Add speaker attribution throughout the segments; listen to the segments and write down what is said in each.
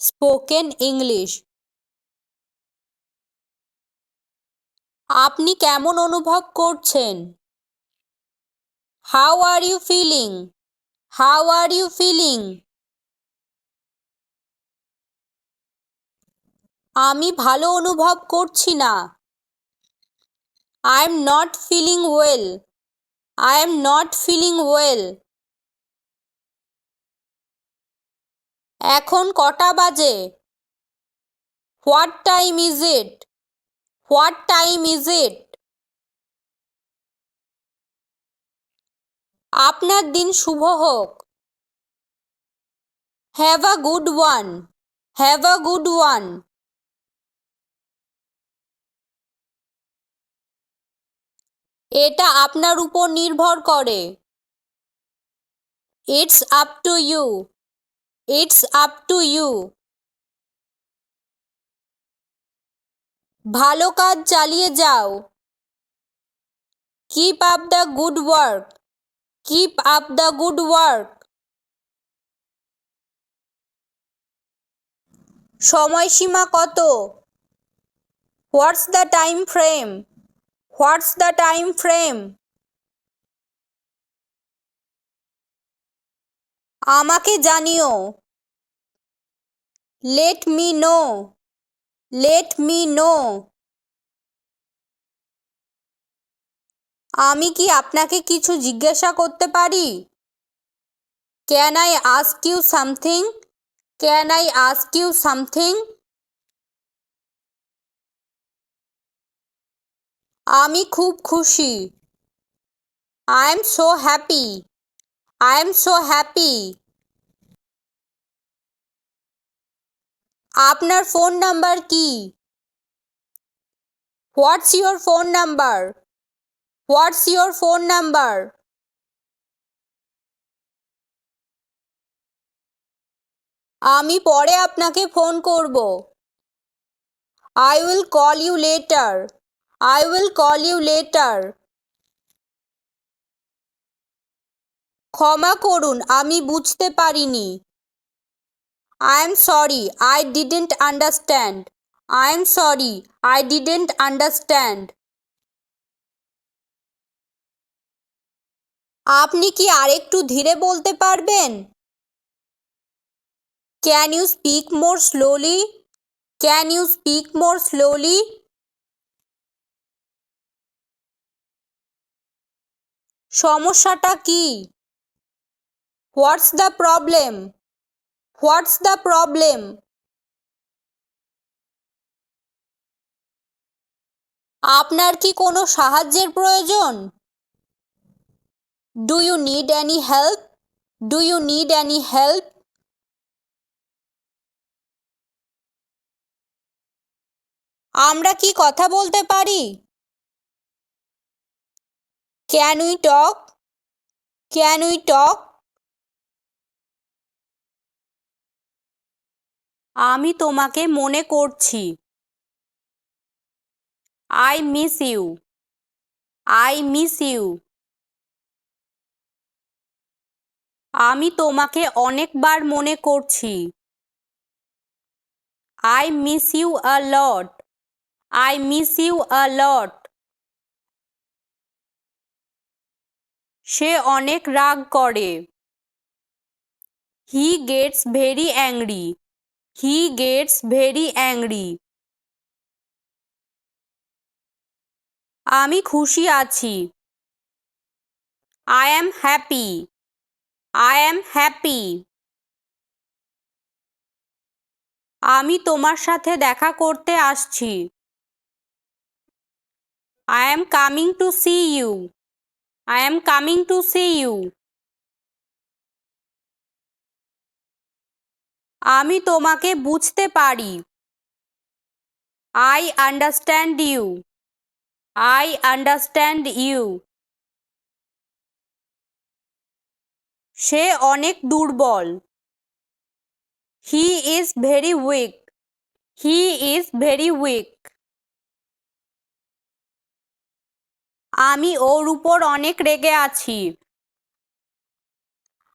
Speaker 1: Spoken English. আপনি কেমন অনুভব করছেন? How are you feeling how are you feeling আমি ভালো অনুভব করছি না। I am not feeling well I am not feeling well এখন কটা বাজে? What time is it what time is it আপনার দিন শুভ হোক। Have a good one have a good one এটা আপনার উপর নির্ভর করে। It's up to you it's up to you ভালো কাজ চালিয়ে যাও। Keep up the good work keep up the good work সময়সীমা কত? What's the time frame what's the time frame আমাকে জানিও। Let me know let me know আমি কি আপনাকে কিছু জিজ্ঞাসা করতে পারি? Can I ask you something can I ask you something আমি খুব খুশি। I am so happy I am so happy আপনার ফোন নাম্বার কি what's your phone number what's your phone number আমি পরে আপনাকে ফোন করব I will call you later I will call you later ক্ষমা করুন, আমি বুঝতে পারিনি। I am sorry I didn't understand I am sorry I didn't understand আপনি কি আরেকটু ধীরে বলতে পারবেন? Can you speak more slowly can you speak more slowly সমস্যাটা কি? What's the problem what's the problem আপনার কি কোনো সাহায্যের প্রয়োজন? Do you need any help do you need any help আমরা কি কথা বলতে পারি? Can we talk can we talk আমি তোমাকে মনে করছি। I miss you I miss you আমি তোমাকে অনেকবার মনে করছি। I miss you a lot I miss you a lot সে অনেক রাগ করে। He gets very angry he gets very angry আমি খুশি আছি। I am happy I am happy আমি তোমার সাথে দেখা করতে আসছি। I am coming to see you I am coming to see you আমি তোমাকে বুঝতে পারি। I understand you I understand you সে অনেক দুর্বল। He is very weak he is very weak আমি ওর উপর অনেক রেগে আছি।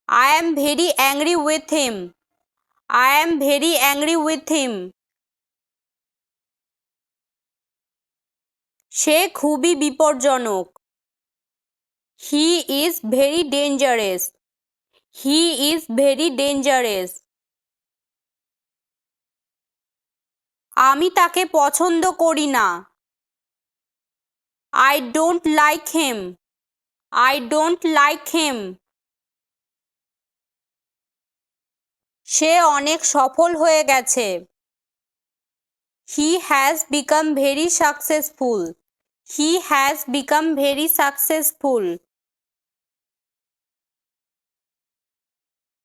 Speaker 1: I am very angry with him I am very angry with him সে খুবই বিপজ্জনক। He is very dangerous he is very dangerous আমি তাকে পছন্দ করি না। I don't like him I don't like him সে অনেক সফল হয়ে গেছে। He has become very successful he has become very successful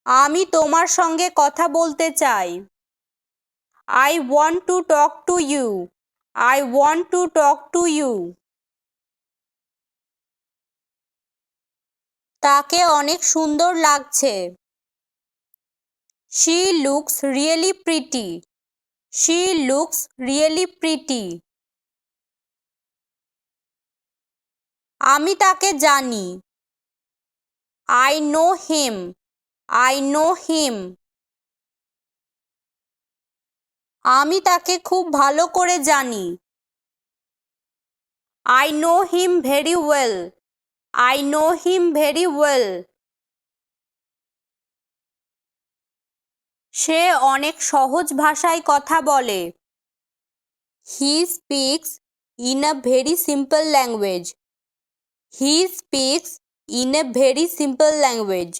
Speaker 1: আমি তোমার সঙ্গে কথা বলতে চাই। I want to talk to you I want to talk to you তাকে অনেক সুন্দর লাগছে। She looks really pretty she looks really pretty আমি তাকে জানি। I know him I know him আমি তাকে খুব ভালো করে জানি। I know him very well I know him very well সে অনেক সহজ ভাষায় কথা বলে। He speaks in a very simple language he speaks in a very simple language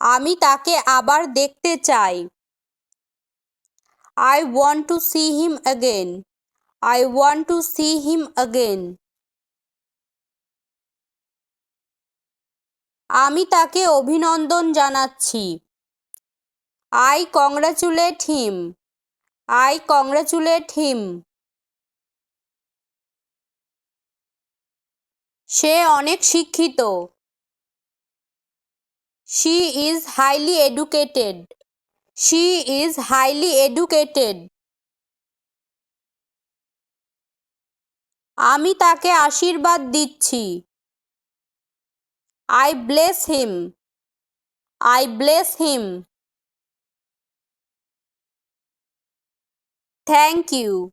Speaker 1: আমি তাকে আবার দেখতে চাই। I want to see him again I want to see him again আমি তাকে অভিনন্দন জানাচ্ছি। I congratulate him. I congratulate him. সে অনেক শিক্ষিত। She is highly educated. She is highly educated. আমি তাকে আশীর্বাদ দিচ্ছি। I bless him. I bless him. Thank you.